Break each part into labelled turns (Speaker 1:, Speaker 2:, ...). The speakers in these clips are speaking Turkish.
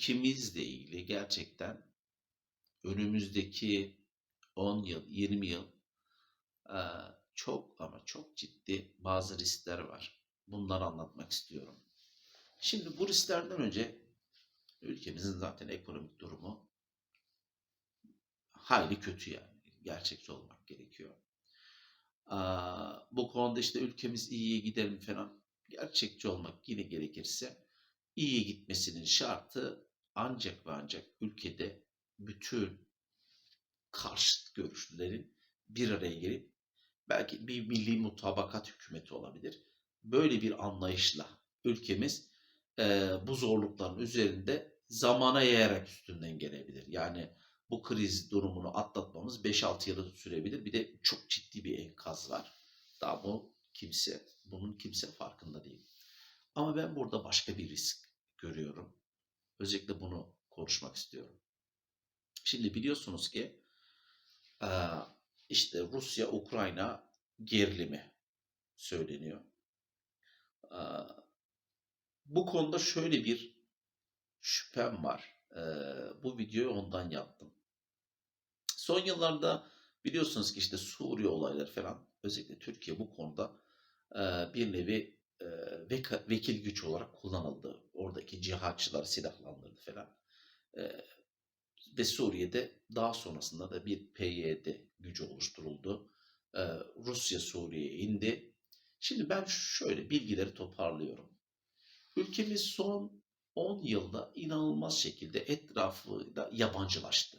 Speaker 1: ülkemizle ilgili gerçekten önümüzdeki 10 yıl, 20 yıl çok ama çok ciddi bazı riskler var. Bunları anlatmak istiyorum. Şimdi bu risklerden önce ülkemizin zaten ekonomik durumu hayli kötü yani. Gerçekçi olmak gerekiyor. Bu konuda işte ülkemiz iyiye gidelim falan. Gerçekçi olmak yine gerekirse iyiye gitmesinin şartı ancak ve ancak ülkede bütün karşıt görüşlerin bir araya gelip belki bir milli mutabakat hükümeti olabilir. Böyle bir anlayışla ülkemiz eee, bu zorlukların üzerinde zamana yayarak üstünden gelebilir. Yani bu kriz durumunu atlatmamız 5-6 yılı sürebilir. Bir de çok ciddi bir enkaz var. Daha bu kimse, bunun kimse farkında değil. Ama ben burada başka bir risk görüyorum. Özellikle bunu konuşmak istiyorum. Şimdi biliyorsunuz ki işte Rusya-Ukrayna gerilimi söyleniyor. Bu konuda şöyle bir şüphem var. Bu videoyu ondan yaptım. Son yıllarda biliyorsunuz ki işte Suriye olayları falan özellikle Türkiye bu konuda bir nevi veka- vekil güç olarak kullanıldı. Oradaki cihatçılar silahlandırdı falan. Ve Suriye'de daha sonrasında da bir PYD gücü oluşturuldu. Rusya Suriye'ye indi. Şimdi ben şöyle bilgileri toparlıyorum. Ülkemiz son 10 yılda inanılmaz şekilde etrafıyla yabancılaştı.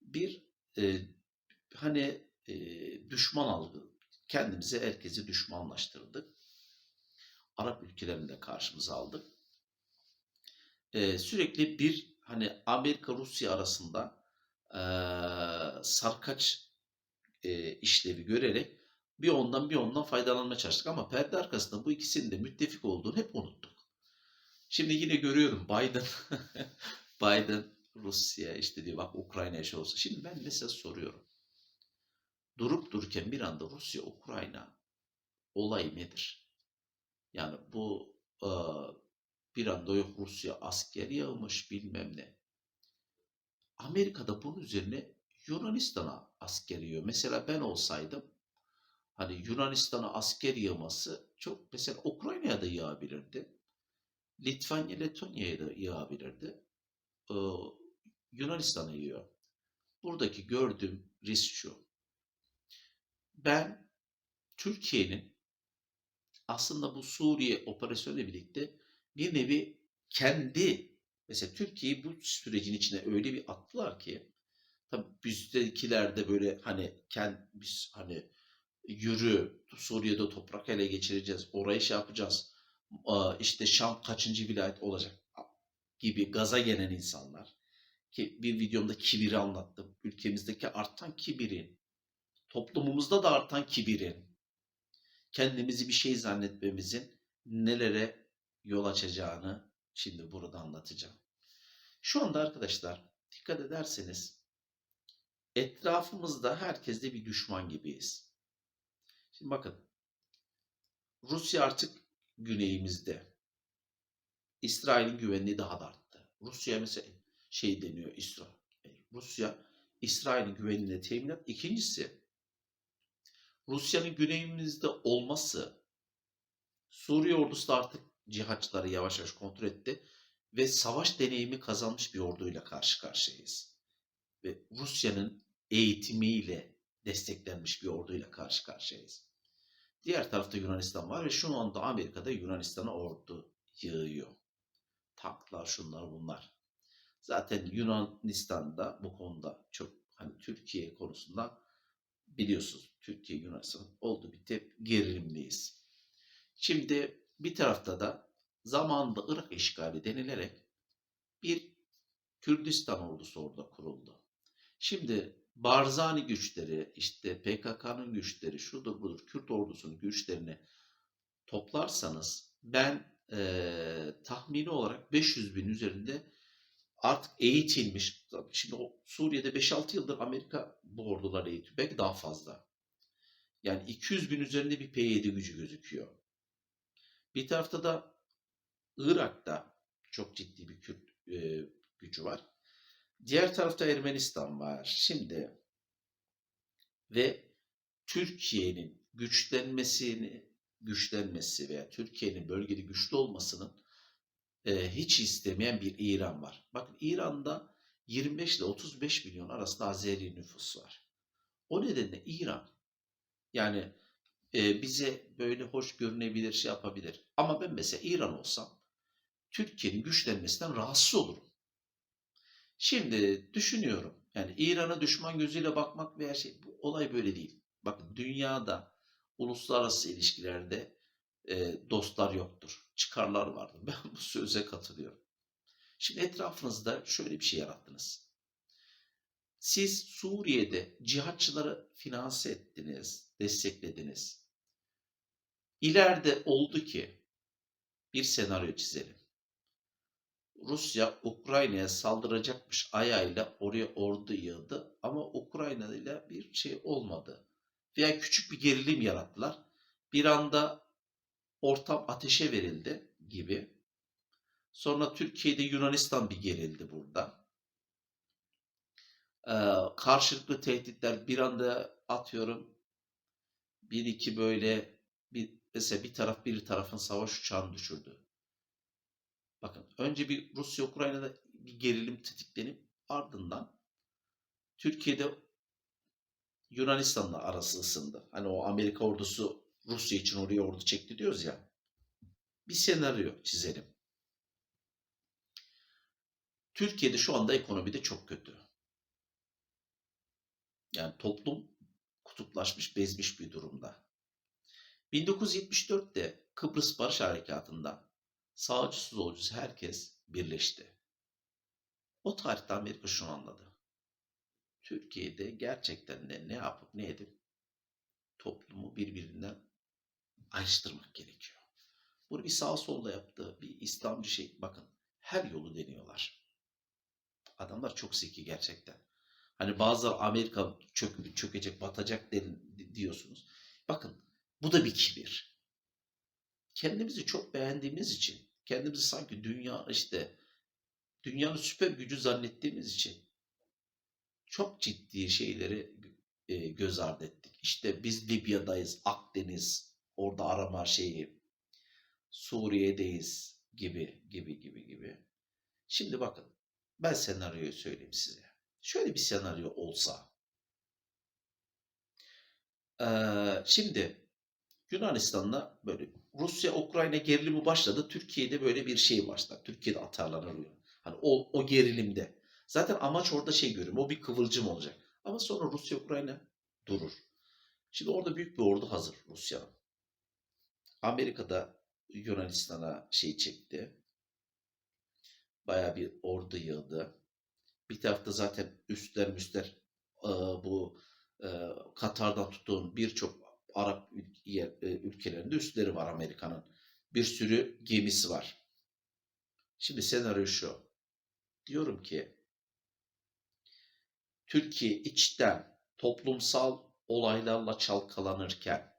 Speaker 1: Bir e, hani e, düşman algı, kendimize herkesi düşmanlaştırdık. Arap ülkelerini de karşımıza aldık. E, sürekli bir hani Amerika Rusya arasında e, sarkaç e, işlevi görerek bir ondan bir ondan faydalanmaya çalıştık ama perde arkasında bu ikisinin de müttefik olduğunu hep unuttuk. Şimdi yine görüyorum Biden Biden Rusya işte diyor bak Ukrayna şey olsa. Şimdi ben mesela soruyorum. Durup dururken bir anda Rusya Ukrayna olayı nedir? Yani bu e, bir anda yok Rusya asker yağmış bilmem ne. Amerika'da bunun üzerine Yunanistan'a asker yığıyor. Mesela ben olsaydım hani Yunanistan'a asker yığması çok mesela Ukrayna'ya da yağabilirdi. Litvanya, Letonya'ya da yağabilirdi. Ee, Yunanistan'a yığıyor. Buradaki gördüğüm risk şu. Ben Türkiye'nin aslında bu Suriye operasyonuyla birlikte bir nevi kendi mesela Türkiye'yi bu sürecin içine öyle bir attılar ki tabii bizdekiler de böyle hani kend, biz hani yürü Suriye'de toprak ele geçireceğiz orayı şey yapacağız işte Şam kaçıncı vilayet olacak gibi gaza gelen insanlar ki bir videomda kibiri anlattım. Ülkemizdeki artan kibirin, toplumumuzda da artan kibirin, kendimizi bir şey zannetmemizin nelere yol açacağını şimdi burada anlatacağım. Şu anda arkadaşlar dikkat ederseniz etrafımızda herkeste bir düşman gibiyiz. Şimdi bakın Rusya artık güneyimizde. İsrail'in güvenliği daha da arttı. Rusya mesela şey deniyor İsrail. Rusya İsrail'in güvenliğine teminat. İkincisi Rusya'nın güneyimizde olması Suriye ordusu da artık cihatçıları yavaş yavaş kontrol etti ve savaş deneyimi kazanmış bir orduyla karşı karşıyayız. Ve Rusya'nın eğitimiyle desteklenmiş bir orduyla karşı karşıyayız. Diğer tarafta Yunanistan var ve şu anda Amerika'da Yunanistan'a ordu yığıyor. Tanklar, şunlar bunlar. Zaten Yunanistan'da bu konuda çok hani Türkiye konusunda biliyorsunuz Türkiye Yunanistan oldu bir tep gerilimdeyiz. Şimdi bir tarafta da zamanında Irak işgali denilerek bir Kürdistan ordusu orada kuruldu. Şimdi Barzani güçleri, işte PKK'nın güçleri, şudur budur, Kürt ordusunun güçlerini toplarsanız ben eee tahmini olarak 500 bin üzerinde artık eğitilmiş. Şimdi o Suriye'de 5-6 yıldır Amerika bu orduları eğitiyor. Belki daha fazla. Yani 200 bin üzerinde bir PYD gücü gözüküyor. Bir tarafta da Irak'ta çok ciddi bir Kürt e, gücü var. Diğer tarafta Ermenistan var. Şimdi ve Türkiye'nin güçlenmesini güçlenmesi veya Türkiye'nin bölgede güçlü olmasının e, hiç istemeyen bir İran var. Bakın İran'da 25 ile 35 milyon arasında Azeri nüfus var. O nedenle İran yani e, bize böyle hoş görünebilir, şey yapabilir. Ama ben mesela İran olsam Türkiye'nin güçlenmesinden rahatsız olurum. Şimdi düşünüyorum. Yani İran'a düşman gözüyle bakmak veya şey bu olay böyle değil. Bakın dünyada uluslararası ilişkilerde e, dostlar yoktur. Çıkarlar vardır. Ben bu söze katılıyorum. Şimdi etrafınızda şöyle bir şey yarattınız. Siz Suriye'de cihatçıları finanse ettiniz, desteklediniz. İleride oldu ki bir senaryo çizelim. Rusya Ukrayna'ya saldıracakmış ayağıyla oraya ordu yığdı ama Ukrayna bir şey olmadı. Veya küçük bir gerilim yarattılar. Bir anda ortam ateşe verildi gibi. Sonra Türkiye'de Yunanistan bir gerildi burada. Ee, karşılıklı tehditler bir anda atıyorum bir iki böyle bir mesela bir taraf bir tarafın savaş uçağını düşürdü. Bakın önce bir Rusya Ukrayna'da bir gerilim tetiklenip ardından Türkiye'de Yunanistan'la arası ısındı. Hani o Amerika ordusu Rusya için oraya ordu çekti diyoruz ya. Bir senaryo çizelim. Türkiye'de şu anda ekonomide çok kötü. Yani toplum kutuplaşmış, bezmiş bir durumda. 1974'te Kıbrıs Barış Harekatı'nda sağcı solcusu herkes birleşti. O tarihte Amerika şunu anladı. Türkiye'de gerçekten de ne yapıp ne edip toplumu birbirinden ayrıştırmak gerekiyor. Bunu bir sağ solda yaptığı bir İslamcı şey bakın her yolu deniyorlar. Adamlar çok zeki gerçekten. Hani bazıları Amerika çök, çökecek, batacak derin, diyorsunuz. Bakın bu da bir kibir. Kendimizi çok beğendiğimiz için, kendimizi sanki dünya işte dünyanın süper gücü zannettiğimiz için çok ciddi şeyleri e, göz ardı ettik. İşte biz Libya'dayız, Akdeniz, orada arama şeyi, Suriye'deyiz gibi gibi gibi gibi. Şimdi bakın ben senaryoyu söyleyeyim size. Şöyle bir senaryo olsa. Ee, şimdi Yunanistan'la böyle Rusya-Ukrayna gerilimi başladı. Türkiye'de böyle bir şey başlar. Türkiye'de atarlar arıyor. Hani o, o gerilimde. Zaten amaç orada şey görüyorum. O bir kıvılcım olacak. Ama sonra Rusya-Ukrayna durur. Şimdi orada büyük bir ordu hazır Rusya'nın. Amerika'da Yunanistan'a şey çekti. Baya bir ordu yığdı. Bir tarafta zaten üstler müstler bu Katar'dan tutun birçok Arap ülkelerinde üstleri var Amerika'nın. Bir sürü gemisi var. Şimdi senaryo şu. Diyorum ki Türkiye içten toplumsal olaylarla çalkalanırken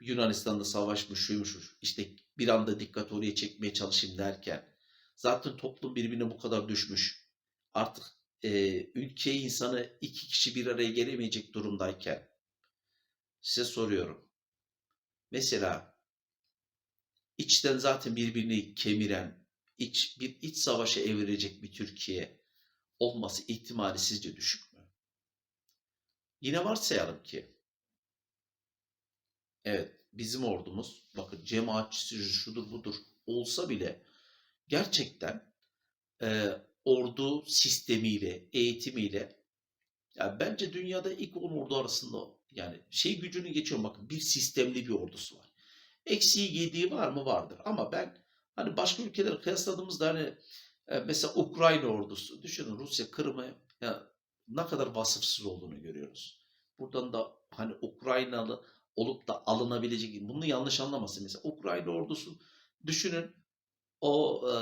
Speaker 1: Yunanistan'da savaşmış, şuymuş, işte bir anda dikkat oraya çekmeye çalışayım derken zaten toplum birbirine bu kadar düşmüş. Artık e, ülke insanı iki kişi bir araya gelemeyecek durumdayken size soruyorum. Mesela içten zaten birbirini kemiren, iç, bir iç savaşa evirecek bir Türkiye olması ihtimali sizce düşük mü? Yine varsayalım ki evet bizim ordumuz bakın cemaatçisi şudur budur olsa bile gerçekten e, ordu sistemiyle, eğitimiyle yani bence dünyada ilk 10 ordu arasında yani şey gücünü geçiyor bakın bir sistemli bir ordusu var. Eksiği yediği var mı? Vardır. Ama ben hani başka ülkeleri kıyasladığımızda hani e, mesela Ukrayna ordusu düşünün Rusya Kırım'ı ya, ne kadar vasıfsız olduğunu görüyoruz. Buradan da hani Ukraynalı olup da alınabilecek bunu yanlış anlamasın mesela Ukrayna ordusu düşünün o e,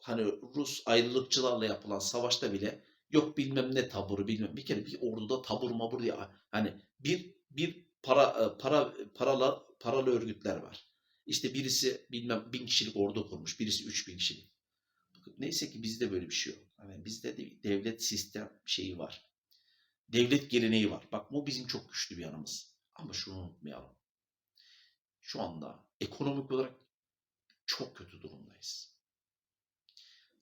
Speaker 1: hani Rus ayrılıkçılarla yapılan savaşta bile yok bilmem ne taburu bilmem bir kere bir orduda tabur mabur diye hani bir bir para para paralı paralı örgütler var. İşte birisi bilmem bin kişilik ordu kurmuş, birisi üç bin kişilik. Neyse ki bizde böyle bir şey yok. Hani bizde de devlet sistem şeyi var. Devlet geleneği var. Bak bu bizim çok güçlü bir yanımız. Ama şunu unutmayalım. Şu anda ekonomik olarak çok kötü durumdayız.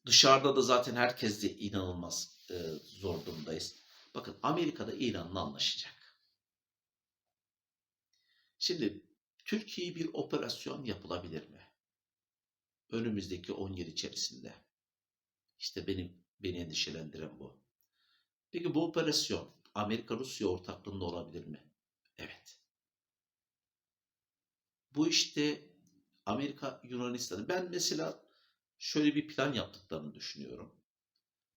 Speaker 1: Dışarıda da zaten herkes de inanılmaz e, zor durumdayız. Bakın Amerika'da İran'la anlaşacak. Şimdi Türkiye bir operasyon yapılabilir mi? Önümüzdeki 10 yıl içerisinde. İşte benim beni endişelendiren bu. Peki bu operasyon Amerika-Rusya ortaklığında olabilir mi? Evet. Bu işte Amerika Yunanistan'ı ben mesela şöyle bir plan yaptıklarını düşünüyorum.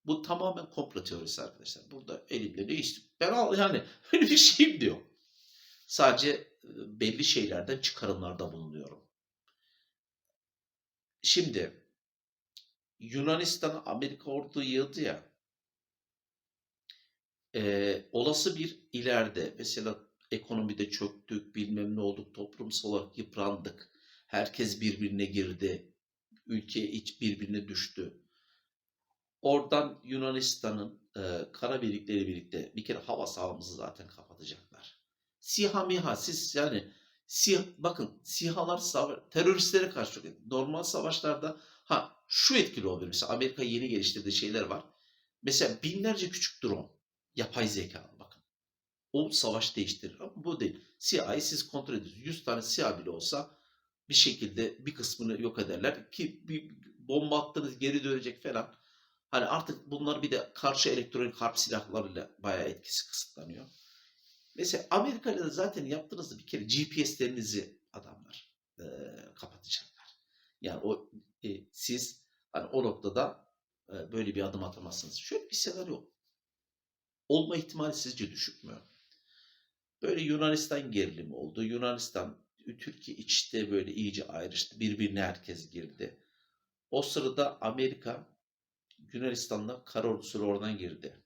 Speaker 1: Bu tamamen komplo teorisi arkadaşlar. Burada elimde ne istiyor? Ben al yani öyle bir şeyim diyor. Sadece belli şeylerden çıkarımlarda bulunuyorum. Şimdi Yunanistan Amerika orduyu yığdı ya. e, olası bir ileride mesela ekonomide çöktük, bilmem ne olduk, toplumsal olarak yıprandık. Herkes birbirine girdi. Ülke iç birbirine düştü. Oradan Yunanistan'ın e, kara birlikleri birlikte bir kere hava sahamızı zaten kapatacaklar. SİHA MİHA siz yani SİH, bakın SİHA'lar teröristlere karşı çok. Normal savaşlarda ha şu etkili olabilir. Mesela Amerika yeni geliştirdiği şeyler var. Mesela binlerce küçük drone yapay zeka. O savaş değiştirir ama bu değil. SİHA'yı siz kontrol ediyorsunuz. 100 tane SİHA bile olsa bir şekilde bir kısmını yok ederler ki bir bomba attınız geri dönecek falan. Hani artık bunlar bir de karşı elektronik harp silahlarıyla bayağı etkisi kısıtlanıyor. Mesela Amerika'yla da zaten yaptığınızda bir kere GPS'lerinizi adamlar e, kapatacaklar. Yani o e, siz hani o noktada e, böyle bir adım atamazsınız. Şöyle bir senaryo olma ihtimali sizce düşük mü? Böyle Yunanistan gerilimi oldu. Yunanistan Türkiye içte böyle iyice ayrıştı. Birbirine herkes girdi. O sırada Amerika Yunanistan'la kara ordusuyla oradan girdi.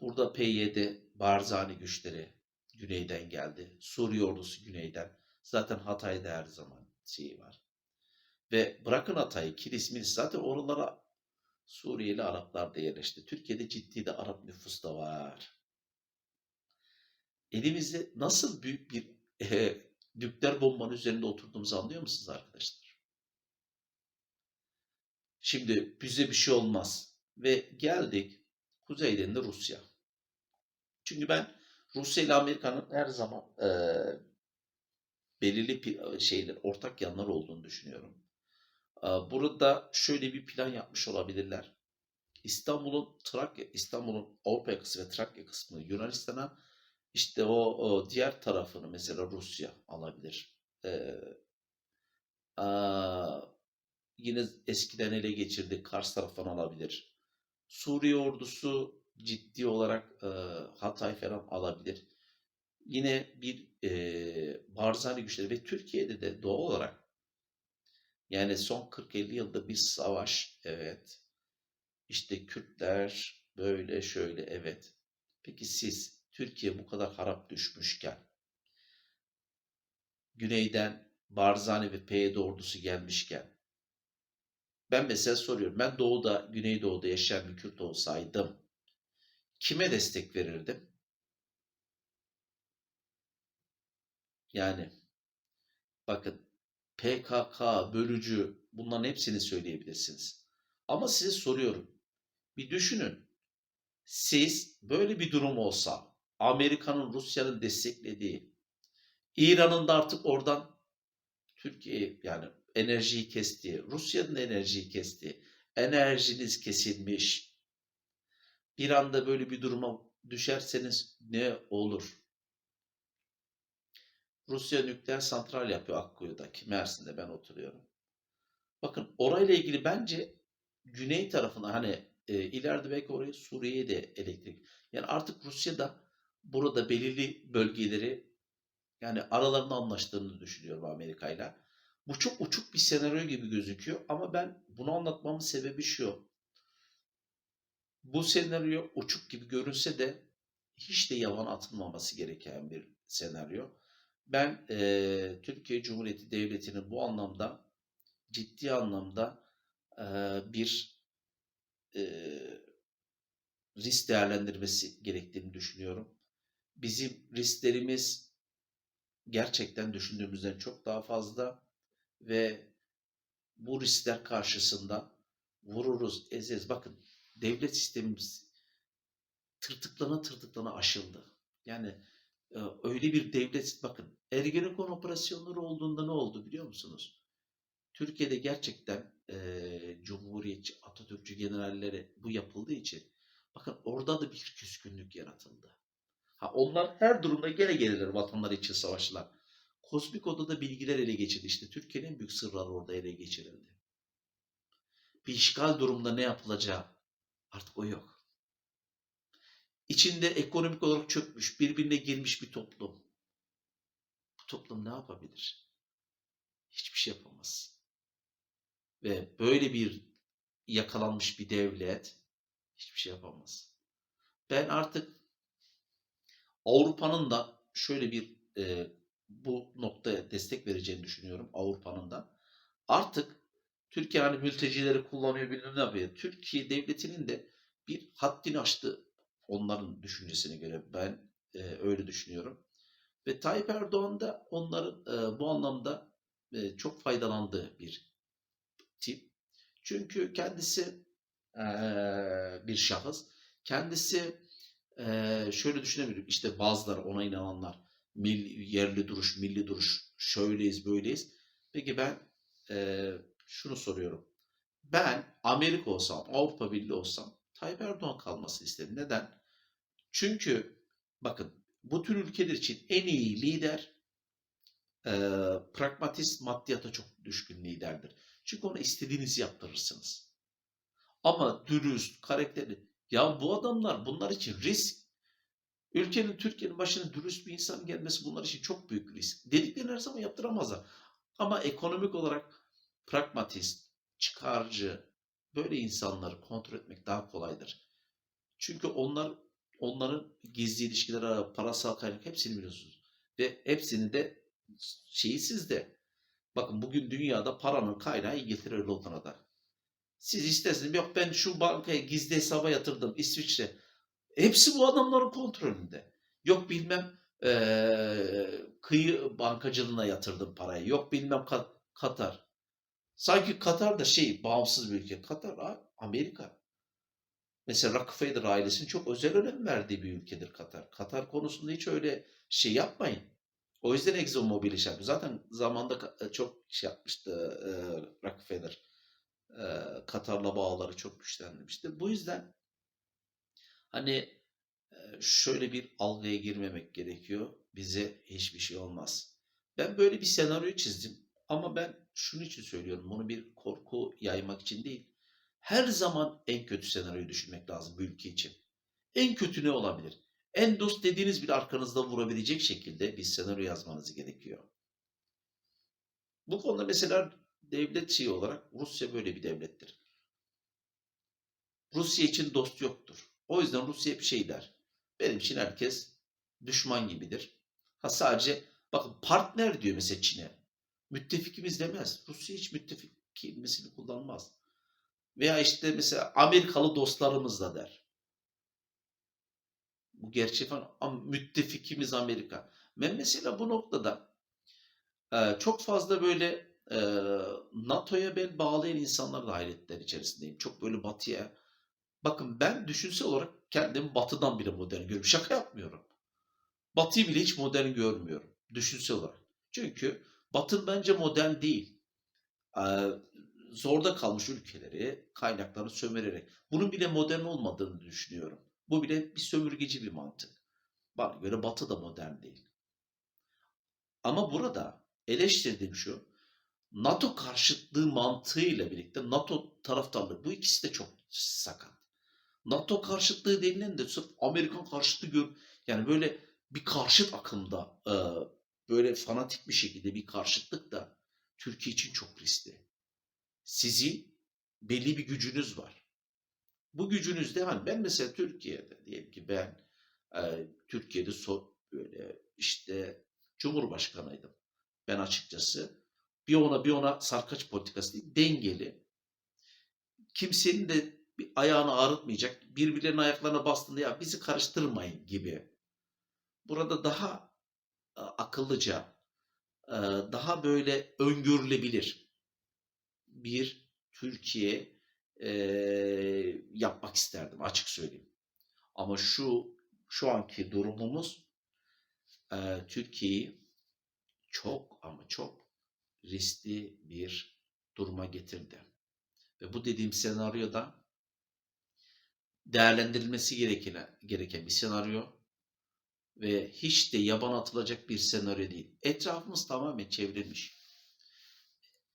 Speaker 1: Burada PYD Barzani güçleri güneyden geldi. Suriye ordusu güneyden. Zaten Hatay'da her zaman şeyi var. Ve bırakın Hatay'ı, Kilis, Milis zaten oralara Suriyeli Araplar da yerleşti. Türkiye'de ciddi de Arap nüfus da var. Elimizde nasıl büyük bir e, nükleer bombanın üzerinde oturduğumuzu anlıyor musunuz arkadaşlar? Şimdi bize bir şey olmaz. Ve geldik kuzeyden de Rusya. Çünkü ben Rusya ile Amerika'nın her zaman e, belirli şeyler, ortak yanlar olduğunu düşünüyorum. E, burada şöyle bir plan yapmış olabilirler. İstanbul'un Trakya, İstanbul'un Avrupa yakası ve Trakya kısmını Yunanistan'a işte o, o diğer tarafını mesela Rusya alabilir. Ee, aa, yine eskiden ele geçirdi Kars tarafından alabilir. Suriye ordusu ciddi olarak e, Hatay falan alabilir. Yine bir e, Barzani güçleri ve Türkiye'de de doğal olarak yani son 40-50 yılda bir savaş evet işte Kürtler böyle şöyle evet. Peki siz Türkiye bu kadar harap düşmüşken güneyden Barzani ve PYD ordusu gelmişken ben mesela soruyorum. Ben doğuda, güneydoğuda yaşayan bir Kürt olsaydım kime destek verirdim? Yani bakın PKK, bölücü bunların hepsini söyleyebilirsiniz. Ama size soruyorum. Bir düşünün. Siz böyle bir durum olsa Amerika'nın Rusya'nın desteklediği İran'ın da artık oradan Türkiye yani enerjiyi kesti. Rusya'nın enerjiyi kesti. Enerjiniz kesilmiş. Bir anda böyle bir duruma düşerseniz ne olur? Rusya nükleer santral yapıyor Akkuyu'daki. Mersin'de ben oturuyorum. Bakın orayla ilgili bence güney tarafına hani e, ileride belki oraya Suriye'ye de elektrik. Yani artık Rusya da burada belirli bölgeleri yani aralarında anlaştığını düşünüyorum Amerika'yla. Bu çok uçuk bir senaryo gibi gözüküyor ama ben bunu anlatmamın sebebi şu. Bu senaryo uçuk gibi görünse de hiç de yalan atılmaması gereken bir senaryo. Ben eee, Türkiye Cumhuriyeti Devleti'nin bu anlamda ciddi anlamda eee, bir eee, risk değerlendirmesi gerektiğini düşünüyorum. Bizim risklerimiz gerçekten düşündüğümüzden çok daha fazla ve bu riskler karşısında vururuz, ezeriz. Bakın devlet sistemimiz tırtıklana tırtıklana aşıldı. Yani e, öyle bir devlet, bakın Ergenekon operasyonları olduğunda ne oldu biliyor musunuz? Türkiye'de gerçekten e, Cumhuriyetçi, Atatürkçü generalleri bu yapıldığı için bakın orada da bir küskünlük yaratıldı. Ha onlar her durumda gene gelirler vatanları için savaşlar. Kozmik odada bilgiler ele geçirildi. İşte Türkiye'nin en büyük sırları orada ele geçirildi. Bir işgal durumunda ne yapılacağı artık o yok. İçinde ekonomik olarak çökmüş, birbirine girmiş bir toplum. Bu toplum ne yapabilir? Hiçbir şey yapamaz. Ve böyle bir yakalanmış bir devlet hiçbir şey yapamaz. Ben artık Avrupa'nın da şöyle bir e, bu noktaya destek vereceğini düşünüyorum Avrupa'nın da. Artık Türkiye hani mültecileri kullanıyor bilmem ne yapıyor. Türkiye devletinin de bir haddini aştı onların düşüncesine göre. Ben e, öyle düşünüyorum. Ve Tayyip Erdoğan da onların e, bu anlamda e, çok faydalandığı bir tip. Çünkü kendisi e, bir şahıs. Kendisi e, şöyle düşünebilirim. İşte bazıları ona inananlar milli, yerli duruş, milli duruş, şöyleyiz, böyleyiz. Peki ben e, şunu soruyorum. Ben Amerika olsam, Avrupa Birliği olsam Tayyip Erdoğan kalmasını isterim. Neden? Çünkü bakın bu tür ülkeler için en iyi lider e, pragmatist maddiyata çok düşkün liderdir. Çünkü ona istediğinizi yaptırırsınız. Ama dürüst, karakterli. Ya bu adamlar bunlar için risk. Ülkenin, Türkiye'nin başına dürüst bir insan gelmesi bunlar için çok büyük risk. Dediklerini her zaman yaptıramazlar. Ama ekonomik olarak pragmatist, çıkarcı, böyle insanları kontrol etmek daha kolaydır. Çünkü onlar onların gizli ilişkileri, parasal kaynak hepsini biliyorsunuz. Ve hepsini de şeyi sizde. Bakın bugün dünyada paranın kaynağı İngiltere Londra'da. Siz isterseniz yok ben şu bankaya gizli hesaba yatırdım İsviçre. Hepsi bu adamların kontrolünde. Yok bilmem eee, kıyı bankacılığına yatırdım parayı. Yok bilmem Ka- Katar. Sanki Katar da şey bağımsız bir ülke. Katar Amerika. Mesela Rockefeller ailesinin çok özel önem verdiği bir ülkedir Katar. Katar konusunda hiç öyle şey yapmayın. O yüzden ExxonMobil iş yapıyor. Zaten zamanda çok şey yapmıştı e, Rockefeller. E, Katar'la bağları çok güçlendirmişti. Bu yüzden hani şöyle bir algıya girmemek gerekiyor. Bize hiçbir şey olmaz. Ben böyle bir senaryo çizdim. Ama ben şunun için söylüyorum. Bunu bir korku yaymak için değil. Her zaman en kötü senaryoyu düşünmek lazım bu ülke için. En kötü ne olabilir? En dost dediğiniz bir arkanızda vurabilecek şekilde bir senaryo yazmanız gerekiyor. Bu konuda mesela devlet şeyi olarak Rusya böyle bir devlettir. Rusya için dost yoktur. O yüzden Rusya hep şey der. Benim için herkes düşman gibidir. Ha sadece bakın partner diyor mesela Çin'e. Müttefikimiz demez. Rusya hiç müttefik kelimesini kullanmaz. Veya işte mesela Amerikalı dostlarımız da der. Bu gerçek falan. Müttefikimiz Amerika. Ben mesela bu noktada çok fazla böyle NATO'ya bel bağlayan insanlar da hayretler içerisindeyim. Çok böyle batıya. Bakın ben düşünsel olarak kendimi batıdan bile modern görüyorum. Şaka yapmıyorum. Batıyı bile hiç modern görmüyorum. Düşünsel olarak. Çünkü Batı bence modern değil. Zorda kalmış ülkeleri kaynaklarını sömürerek. Bunun bile modern olmadığını düşünüyorum. Bu bile bir sömürgeci bir mantık. Bana göre Batı da modern değil. Ama burada eleştirdiğim şu. NATO karşıtlığı mantığıyla birlikte NATO taraftarlığı bu ikisi de çok sakat. NATO karşıtlığı denilen de sırf Amerikan karşıtlığı gör yani böyle bir karşıt akımda e, böyle fanatik bir şekilde bir karşıtlık da Türkiye için çok riskli. Sizin belli bir gücünüz var. Bu gücünüzde hani ben mesela Türkiye'de diyelim ki ben e, Türkiye'de so böyle işte Cumhurbaşkanıydım. Ben açıkçası bir ona bir ona sarkaç politikası dengeli. Kimsenin de bir ayağını ağrıtmayacak, birbirlerinin ayaklarına bastığında ya bizi karıştırmayın gibi. Burada daha e, akıllıca, e, daha böyle öngörülebilir bir Türkiye e, yapmak isterdim açık söyleyeyim. Ama şu şu anki durumumuz Türkiye'yi çok ama çok riskli bir duruma getirdi. Ve bu dediğim senaryoda değerlendirilmesi gereken, gereken bir senaryo ve hiç de yaban atılacak bir senaryo değil. Etrafımız tamamen çevrilmiş.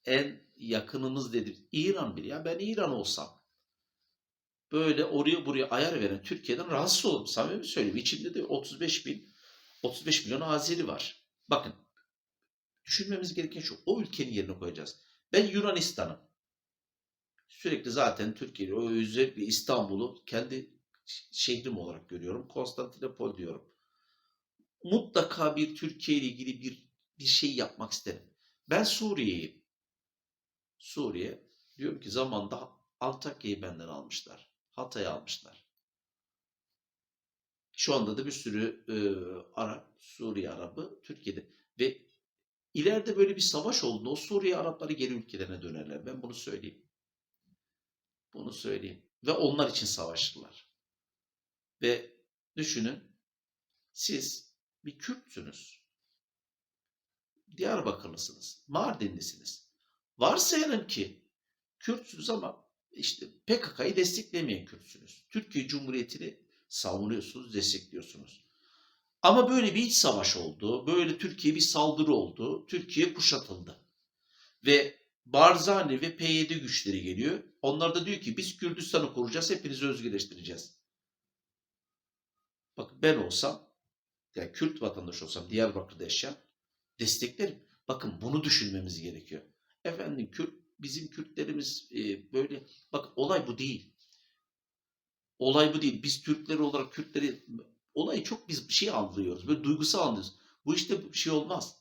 Speaker 1: En yakınımız dedim İran bile. Ya ben İran olsam böyle oraya buraya ayar veren Türkiye'den rahatsız olurum. Samimi söyleyeyim. İçimde de 35 bin 35 milyon Azeri var. Bakın düşünmemiz gereken şu. O ülkenin yerine koyacağız. Ben Yunanistan'ım. Sürekli zaten Türkiye'yi, o özellikle İstanbul'u kendi şehrim olarak görüyorum. Konstantinopol diyorum. Mutlaka bir Türkiye ile ilgili bir bir şey yapmak isterim. Ben Suriye'yim. Suriye diyorum ki zamanda Antakya'yı benden almışlar. Hatay'ı almışlar. Şu anda da bir sürü e, Arap, Suriye Arabı Türkiye'de ve ileride böyle bir savaş olduğunda o Suriye Arapları geri ülkelerine dönerler. Ben bunu söyleyeyim. Bunu söyleyeyim. Ve onlar için savaşırlar. Ve düşünün siz bir Kürtsünüz. Diyarbakırlısınız. Mardinlisiniz. Varsayalım ki Kürtsünüz ama işte PKK'yı desteklemeyen Kürtsünüz. Türkiye Cumhuriyeti'ni savunuyorsunuz, destekliyorsunuz. Ama böyle bir iç savaş oldu. Böyle Türkiye bir saldırı oldu. Türkiye kuşatıldı. Ve Barzani ve PYD güçleri geliyor. Onlar da diyor ki biz Kürdistan'ı kuracağız, hepinizi özgürleştireceğiz. Bak ben olsam, yani Kürt vatandaş olsam Diyarbakır'da yaşayan desteklerim. Bakın bunu düşünmemiz gerekiyor. Efendim Kürt, bizim Kürtlerimiz e, böyle, bak olay bu değil. Olay bu değil. Biz Türkler olarak Kürtleri, olayı çok biz şey anlıyoruz. Böyle duygusal anlıyoruz. Bu işte bir şey olmaz.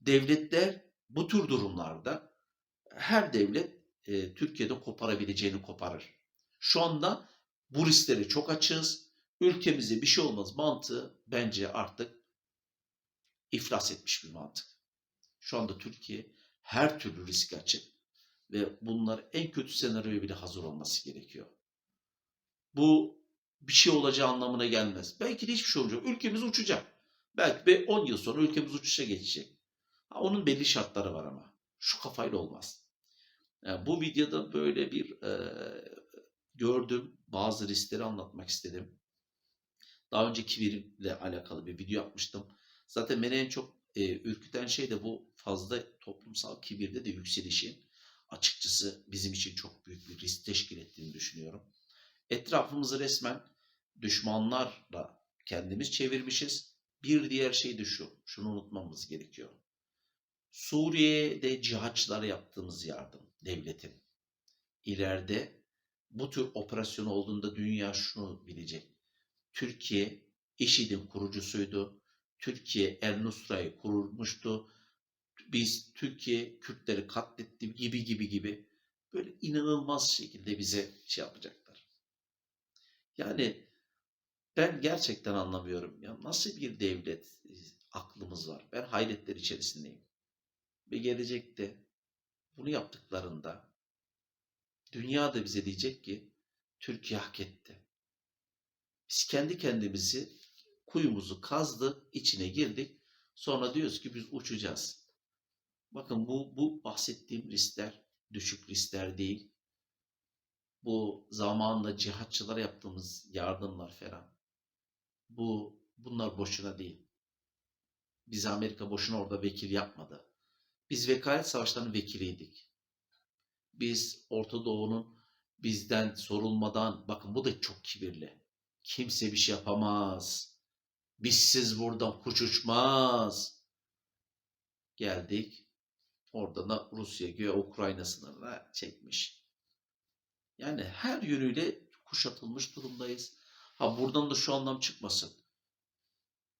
Speaker 1: Devletler bu tür durumlarda her devlet e, Türkiye'de koparabileceğini koparır. Şu anda bu riskleri çok açığız. Ülkemize bir şey olmaz mantığı bence artık iflas etmiş bir mantık. Şu anda Türkiye her türlü risk açık ve bunlar en kötü senaryoya bile hazır olması gerekiyor. Bu bir şey olacağı anlamına gelmez. Belki de hiçbir şey olmayacak. Ülkemiz uçacak. Belki de 10 yıl sonra ülkemiz uçuşa geçecek. Ha, onun belli şartları var ama. Şu kafayla olmaz. Yani bu videoda böyle bir e, gördüm. Bazı riskleri anlatmak istedim. Daha önce kibirle alakalı bir video yapmıştım. Zaten beni en çok e, ürküten şey de bu fazla toplumsal kibirde de yükselişin açıkçası bizim için çok büyük bir risk teşkil ettiğini düşünüyorum. Etrafımızı resmen düşmanlarla kendimiz çevirmişiz. Bir diğer şey de şu, şunu unutmamız gerekiyor. Suriye'de cihatçılara yaptığımız yardım devletin. İleride bu tür operasyon olduğunda dünya şunu bilecek. Türkiye IŞİD'in kurucusuydu. Türkiye El Nusra'yı kurmuştu. Biz Türkiye Kürtleri katletti gibi gibi gibi böyle inanılmaz şekilde bize şey yapacaklar. Yani ben gerçekten anlamıyorum. Ya nasıl bir devlet e, aklımız var? Ben hayretler içerisindeyim. Ve gelecekte bunu yaptıklarında dünya da bize diyecek ki Türkiye hak etti. Biz kendi kendimizi kuyumuzu kazdık, içine girdik. Sonra diyoruz ki biz uçacağız. Bakın bu, bu bahsettiğim riskler düşük riskler değil. Bu zamanında cihatçılara yaptığımız yardımlar falan. Bu bunlar boşuna değil. Bizi Amerika boşuna orada vekil yapmadı. Biz vekalet savaşlarının vekiliydik. Biz Orta Doğu'nun bizden sorulmadan, bakın bu da çok kibirli. Kimse bir şey yapamaz. Bizsiz buradan kuş uçmaz. Geldik. Orada da Rusya güya Ukrayna sınırına çekmiş. Yani her yönüyle kuşatılmış durumdayız. Ha buradan da şu anlam çıkmasın.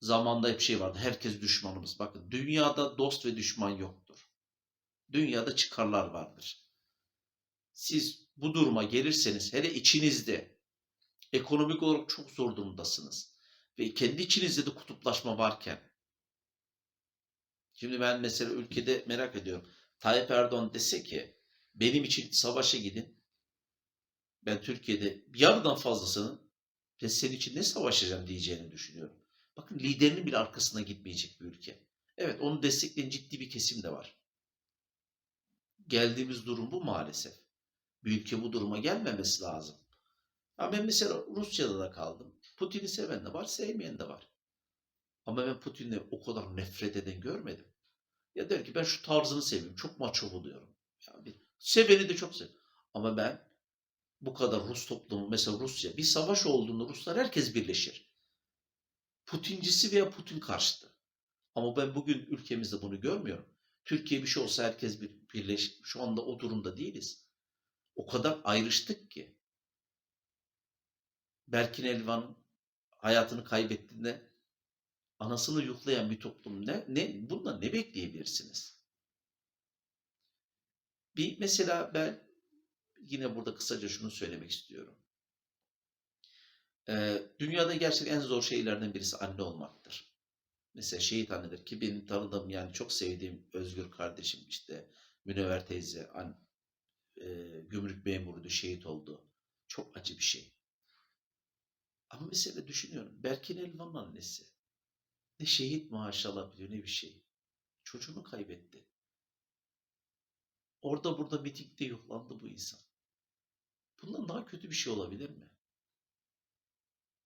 Speaker 1: Zamanda hep şey vardı. Herkes düşmanımız. Bakın dünyada dost ve düşman yoktur. Dünyada çıkarlar vardır. Siz bu duruma gelirseniz hele içinizde ekonomik olarak çok zor durumdasınız. Ve kendi içinizde de kutuplaşma varken şimdi ben mesela ülkede merak ediyorum. Tayyip Erdoğan dese ki benim için savaşa gidin. Ben Türkiye'de yarıdan fazlasının ben senin için ne savaşacağım diyeceğini düşünüyorum. Bakın liderinin bile arkasına gitmeyecek bir ülke. Evet onu destekleyen ciddi bir kesim de var. Geldiğimiz durum bu maalesef. Bir ülke bu duruma gelmemesi lazım. Ha ben mesela Rusya'da da kaldım. Putin'i seven de var, sevmeyen de var. Ama ben Putin'le o kadar nefret eden görmedim. Ya der ki ben şu tarzını seviyorum. Çok maço buluyorum. Yani seveni de çok sev. Ama ben bu kadar Rus toplumu mesela Rusya bir savaş olduğunda Ruslar herkes birleşir. Putincisi veya Putin karşıtı. Ama ben bugün ülkemizde bunu görmüyorum. Türkiye bir şey olsa herkes bir birleş. Şu anda o durumda değiliz. O kadar ayrıştık ki. Berkin Elvan hayatını kaybettiğinde anasını yuklayan bir toplum ne, ne bundan ne bekleyebilirsiniz? Bir mesela ben yine burada kısaca şunu söylemek istiyorum. Ee, dünyada gerçekten en zor şeylerden birisi anne olmaktır. Mesela şehit annedir ki benim tanıdığım yani çok sevdiğim Özgür kardeşim işte Münevver teyze an, e, gümrük memuruydu şehit oldu. Çok acı bir şey. Ama mesela düşünüyorum Berkin Elvan'ın annesi ne şehit maaşı alabiliyor ne bir şey. Çocuğunu kaybetti. Orada burada mitingde yoklandı bu insan. Bundan daha kötü bir şey olabilir mi?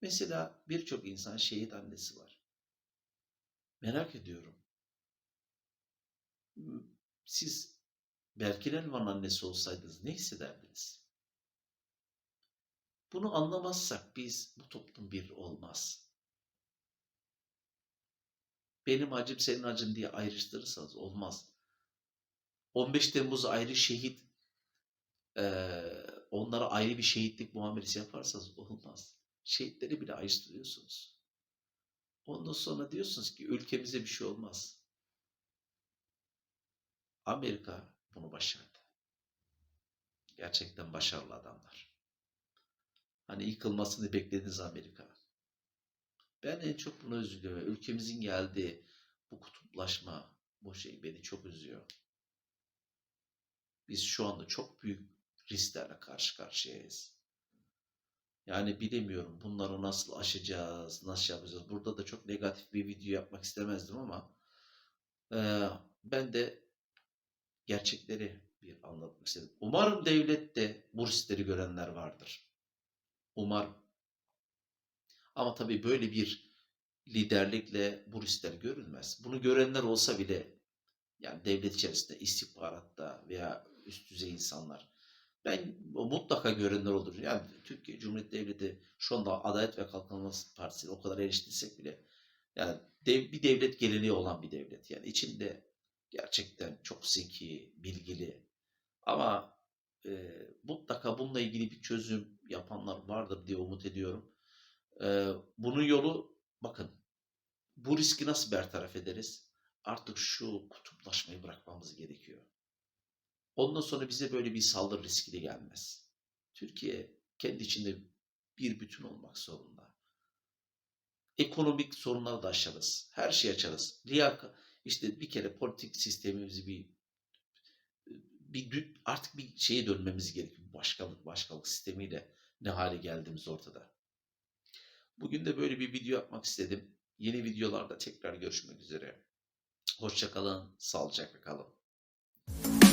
Speaker 1: Mesela birçok insan şehit annesi var. Merak ediyorum. Siz Berkin Elvan'ın annesi olsaydınız ne hissederdiniz? Bunu anlamazsak biz bu toplum bir olmaz. Benim acım senin acın diye ayrıştırırsanız olmaz. 15 Temmuz ayrı şehit eee, onlara ayrı bir şehitlik muamelesi yaparsanız olmaz. Şehitleri bile ayrıştırıyorsunuz. Ondan sonra diyorsunuz ki ülkemize bir şey olmaz. Amerika bunu başardı. Gerçekten başarılı adamlar. Hani yıkılmasını beklediğiniz Amerika. Ben en çok buna üzülüyorum. Ülkemizin geldiği bu kutuplaşma, bu şey beni çok üzüyor. Biz şu anda çok büyük risklerle karşı karşıyayız. Yani bilemiyorum bunları nasıl aşacağız, nasıl yapacağız. Burada da çok negatif bir video yapmak istemezdim ama e, ben de gerçekleri bir anlatmak istedim. Umarım devlette bu riskleri görenler vardır. Umarım. Ama tabii böyle bir liderlikle bu riskler görülmez. Bunu görenler olsa bile yani devlet içerisinde istihbaratta veya üst düzey insanlar ben mutlaka görenler olur. Yani Türkiye Cumhuriyeti Devleti şu anda Adalet ve Kalkınma Partisi o kadar eleştirsek bile yani dev, bir devlet geleneği olan bir devlet. Yani içinde gerçekten çok zeki, bilgili ama e, mutlaka bununla ilgili bir çözüm yapanlar vardır diye umut ediyorum. E, bunun yolu bakın bu riski nasıl bertaraf ederiz? Artık şu kutuplaşmayı bırakmamız gerekiyor. Ondan sonra bize böyle bir saldırı riski de gelmez. Türkiye kendi içinde bir bütün olmak zorunda. Ekonomik sorunları da aşarız. Her şeyi açarız. Liyaka, işte bir kere politik sistemimizi bir bir artık bir şeye dönmemiz gerekiyor. Başkalık başkalık sistemiyle ne hale geldiğimiz ortada. Bugün de böyle bir video yapmak istedim. Yeni videolarda tekrar görüşmek üzere. Hoşçakalın, sağlıcakla kalın.